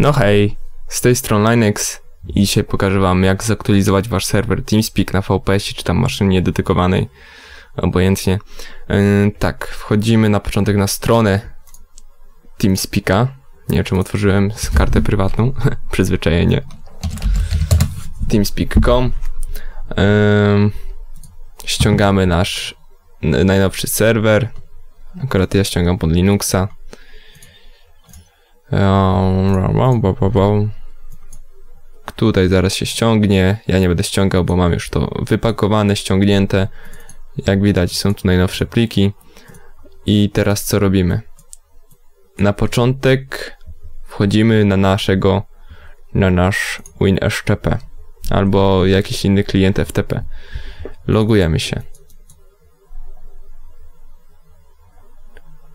No hej, z tej strony Linux i dzisiaj pokażę wam jak zaktualizować wasz serwer TeamSpeak na VPS czy tam maszynie dedykowanej, obojętnie. Yy, tak, wchodzimy na początek na stronę TeamSpeaka. Nie wiem czym otworzyłem kartę prywatną, przyzwyczajenie. Teamspeak.com yy, Ściągamy nasz najnowszy serwer. Akurat ja ściągam pod Linuxa. Tutaj zaraz się ściągnie. Ja nie będę ściągał, bo mam już to wypakowane, ściągnięte. Jak widać, są tu najnowsze pliki. I teraz co robimy? Na początek wchodzimy na naszego, na nasz WinSTP albo jakiś inny klient FTP. Logujemy się.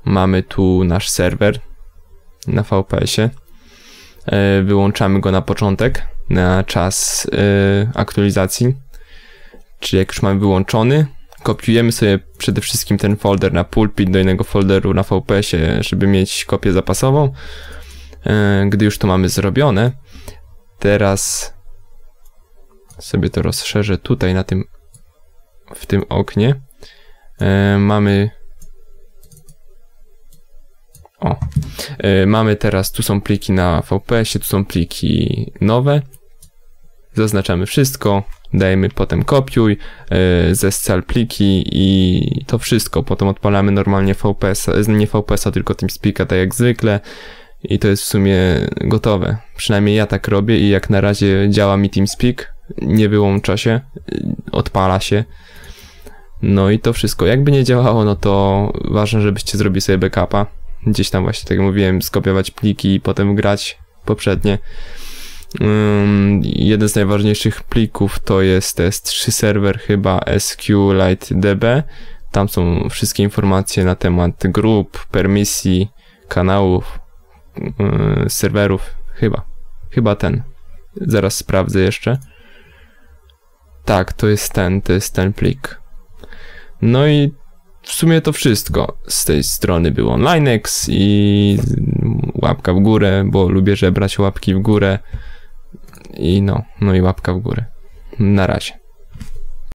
Mamy tu nasz serwer, na VPS-ie. E, wyłączamy go na początek, na czas e, aktualizacji. Czyli jak już mamy wyłączony, kopiujemy sobie przede wszystkim ten folder na pulpit do innego folderu na VPS-ie, żeby mieć kopię zapasową. E, gdy już to mamy zrobione, teraz sobie to rozszerzę tutaj na tym w tym oknie. Mamy o, mamy teraz, tu są pliki na VPS-ie, tu są pliki nowe. Zaznaczamy wszystko, dajemy potem kopiuj, yy, zescal pliki i to wszystko. Potem odpalamy normalnie VPS, nie VPS-a, tylko TeamSpeak'a, tak jak zwykle. I to jest w sumie gotowe. Przynajmniej ja tak robię i jak na razie działa mi TeamSpeak, nie wyłącza się, odpala się. No i to wszystko. Jakby nie działało, no to ważne, żebyście zrobili sobie backupa gdzieś tam właśnie, tak jak mówiłem, skopiować pliki i potem grać poprzednie. Um, jeden z najważniejszych plików to jest S3 serwer chyba SQLite DB. Tam są wszystkie informacje na temat grup, permisji, kanałów, yy, serwerów. Chyba. Chyba ten. Zaraz sprawdzę jeszcze. Tak, to jest ten, to jest ten plik. No i w sumie to wszystko z tej strony był OnlineX i łapka w górę, bo lubię żebrać łapki w górę i no, no i łapka w górę. Na razie.